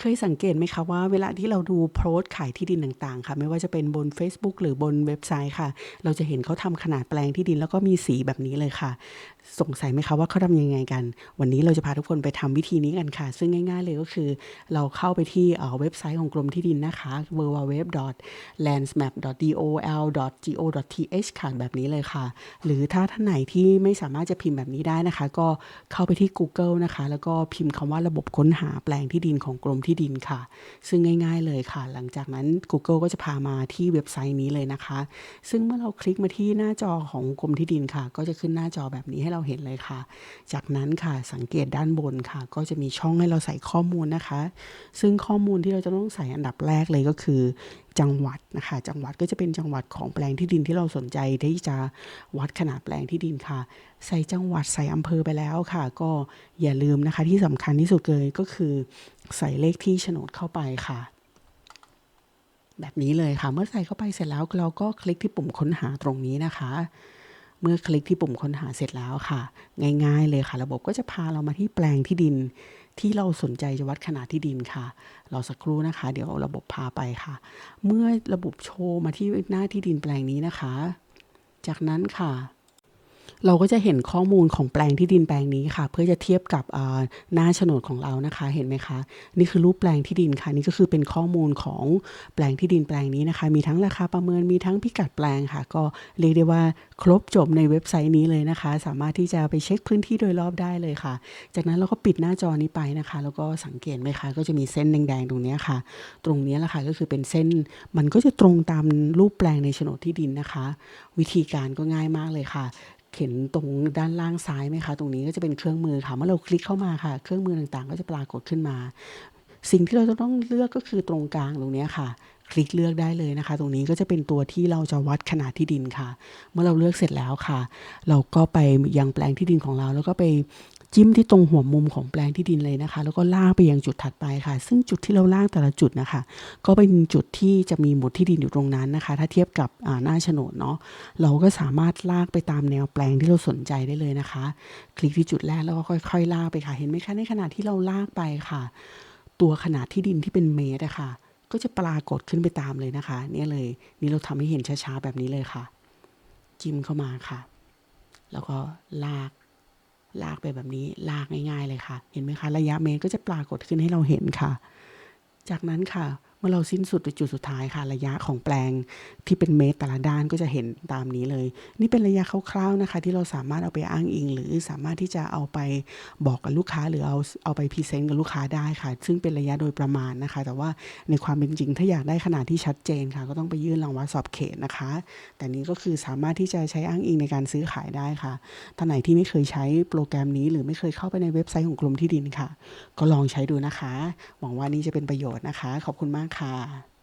เคยสังเกตไหมคะว่าเวลาที่เราดูโพสต์ขายที่ดินต่างๆ ค่ะ ไม่ว่าจะเป็นบน Facebook หรือบนเว็บไซต์ค่ะ เราจะเห็นเขาทำขนาดแปลงที่ดินแล้วก็มีสีแบบนี้เลยค่ะ สงสัยไหมคะว่าเขาทำยังไงกัน วันนี้เราจะพาทุกคนไปทำวิธีนี้กันค่ะ ซึ่งง่ายๆเลยก็คือ เราเข้าไปที่เอ่อเว็บไซต์ของกรมที่ดินนะคะ www.landsmap.dol.go.th ค่ะแบบนี้เลยค่ะ หรือถ้าท่านไหนที่ไม่สามารถจะพิมพ์แบบนี้ได้นะคะ ก็เข้าไปที่ Google นะคะ แล้วก็พิมพ์คำว่าระบบค้นหาแปลงที่ดินของกรมที่ดินค่ะ ซึ่งง่ายๆเลยค่ะ หลังจากนั้น Google ก็จะพามาที่เว็บไซต์นี้เลยนะคะ ซึ่งเมื่อเราคลิกมาที่หน้าจอของกรมที่ดินค่ะ ก็จะขึ้นหน้าจอแบบนี้ให้เราเห็นเลยค่ะ จากนั้นค่ะสังเกตด้านบนค่ะ ก็จะมีช่องให้เราใส่ข้อมูลนะคะ ซึ่งข้อมูลที่เราจะต้องใส่อันดับแรกเลยก็คือ จังหวัดนะคะจังหวัดก็จะเป็นจังหวัดของแปลงที่ดินที่เราสนใจที่จะวัดขนาดแปลงที่ดินค่ะ ใส่จังหวัดใส่อำเภอไปแล้วค่ะ ก็อย่าลืมนะคะที่สำคัญที่สุดเลยก็คือ ใส่เลขที่โฉนดเข้าไปค่ะ แบบนี้เลยค่ะ เมื่อใส่เข้าไปเสร็จแล้วเราก็คลิกที่ปุ่มค้นหาตรงนี้นะคะ เมื่อคลิกที่ปุ่มค้นหาเสร็จแล้วค่ะ ง่าย ๆ เลยค่ะ ระบบก็จะพาเรามาที่แปลงที่ดิน ที่เราสนใจจะวัดขนาดที่ดินค่ะ เราสักครู่นะคะ เดี๋ยวระบบพาไปค่ะ เมื่อระบบโชว์มาที่หน้าที่ดินแปลงนี้นะคะ จากนั้นค่ะ เราก็จะเห็นข้อมูลของแปลงที่ดินแปลงนี้ค่ะ เพื่อจะเทียบกับหน้าโฉนดของเรานะคะ เห็นไหมคะ นี่คือรูปแปลงที่ดินค่ะ นี่ก็คือเป็นข้อมูลของแปลงที่ดินแปลงนี้นะคะ มีทั้งราคาประเมิน มีทั้งพิกัดแปลงค่ะ ก็เรียกได้ว่าครบจบในเว็บไซต์นี้เลยนะคะ สามารถที่จะไปเช็คพื้นที่โดยรอบได้เลยค่ะ จากนั้นเราก็ปิดหน้าจอนี้ไปนะคะ แล้วก็สังเกตไหมคะ ก็จะมีเส้นแดงๆตรงนี้ค่ะ ตรงนี้แหละค่ะ ก็คือเป็นเส้น มันก็จะตรงตามรูปแปลงในโฉนดที่ดินนะคะ วิธีการก็ง่ายมากเลยค่ะ เห็นตรงด้านล่างซ้ายไหมคะ ตรงนี้ก็จะเป็นเครื่องมือค่ะ เมื่อเราคลิกเข้ามาค่ะ เครื่องมือต่างๆ ก็จะปรากฏขึ้นมา สิ่งที่เราจะต้องเลือกก็คือตรงกลางตรงนี้ค่ะ คลิกเลือกได้เลยนะคะ ตรงนี้ก็จะเป็นตัวที่เราจะวัดขนาดที่ดินค่ะ เมื่อเราเลือกเสร็จแล้วค่ะ เราก็ไปยังแปลงที่ดินของเรา แล้วก็ไป จิ้มที่ตรงหัวมุมของแปลงที่ดินเลยนะคะ แล้วก็ลากไปยังจุดถัดไปค่ะ ซึ่งจุดที่เราลากแต่ละจุดนะคะ ก็เป็นจุดที่จะมีหมุดที่ดินอยู่ตรงนั้นนะคะ ถ้าเทียบกับหน้าโฉนดเนาะเราก็สามารถลากไปตามแนวแปลงที่เราสนใจได้เลยนะคะ คลิกที่จุดแรกแล้วก็ค่อย ๆ ลากไปค่ะ เห็นไหมคะในขณะที่เราลากไปค่ะ ตัวขนาดที่ดินที่เป็นเมตรอะค่ะ ก็จะปรากฏขึ้นไปตามเลยนะคะ เนี่ยเลยนี่เราทำให้เห็นช้าๆแบบนี้เลยค่ะ จิ้มเข้ามาค่ะ แล้วก็ลาก ลากไปแบบนี้ลากง่าย ๆ เลยค่ะ เห็นไหมคะ ระยะเมตรก็จะปรากฏขึ้นให้เราเห็นค่ะ จากนั้นค่ะ เมื่อเราสิ้นสุดจุดสุดท้ายค่ะ ระยะของแปลงที่เป็นเมตรแต่ละด้านก็จะเห็นตามนี้เลย นี่เป็นระยะคร่าวๆนะคะ ที่เราสามารถเอาไปอ้างอิง หรือสามารถที่จะเอาไปบอกกับลูกค้า หรือเอาเอาไปพรีเซนต์กับลูกค้าได้ค่ะ ซึ่งเป็นระยะโดยประมาณนะคะ แต่ว่าในความเป็นจริงถ้าอยากได้ขนาดที่ชัดเจนค่ะ ก็ต้องไปยื่นรางวัลสอบเขตนะคะ แต่นี้ก็คือสามารถที่จะใช้อ้างอิงในการซื้อขายได้ค่ะท่านไหนที่ไม่เคยใช้โปรแกรมนี้ หรือไม่เคยเข้าไปในเว็บไซต์ของกรมที่ดินค่ะ ก็ลองใช้ดูนะคะ หวังว่านี่จะเป็นประโยชน์นะคะ ขอบคุณมากค่ะ